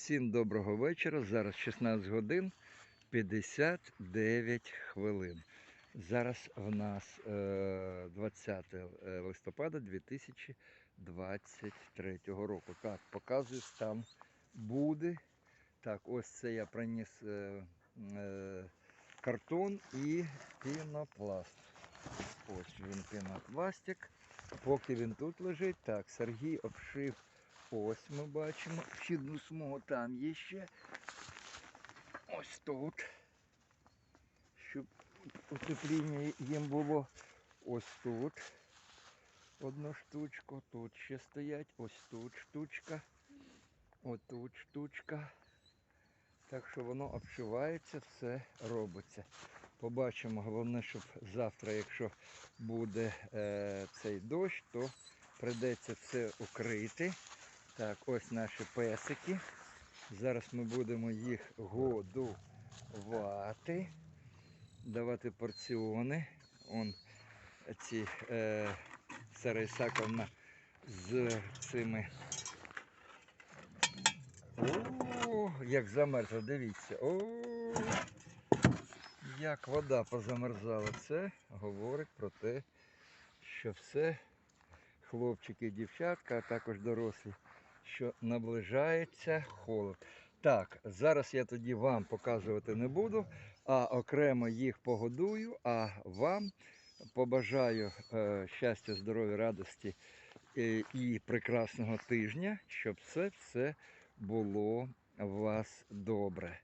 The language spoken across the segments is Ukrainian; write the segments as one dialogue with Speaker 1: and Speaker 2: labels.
Speaker 1: Всім доброго вечора. Зараз 16 годин 59 хвилин. Зараз в нас е, 20 листопада 2023 року. Так, показую стан буди. Так, ось це я приніс е, е, картон і пінопласт. Ось він пінопластик. Поки він тут лежить, так, Сергій обшив. Ось ми бачимо. Вхідну смугу там є ще. Ось тут. Щоб утепління їм було ось тут. Одну штучку, тут ще стоять, ось тут штучка, отут штучка. Так що воно обшивається, все робиться. Побачимо, головне, щоб завтра, якщо буде е, цей дощ, то прийдеться все укрити. Так, ось наші песики. Зараз ми будемо їх годувати, давати порціони. Он ці е, Сара Ісаковна з цими. О, як замерзла, дивіться. О, як вода позамерзала. Це говорить про те, що все, хлопчики і дівчатка, а також дорослі, що наближається холод. Так, зараз я тоді вам показувати не буду, а окремо їх погодую, а вам побажаю е, щастя, здоров'я, радості е, і прекрасного тижня, щоб все все було у вас добре.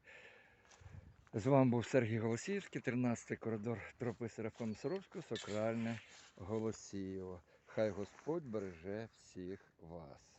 Speaker 1: З вами був Сергій Голосіївський, 13 коридор тропи Серафима Саровського, Сакральне Голосіїво. Хай Господь береже всіх вас.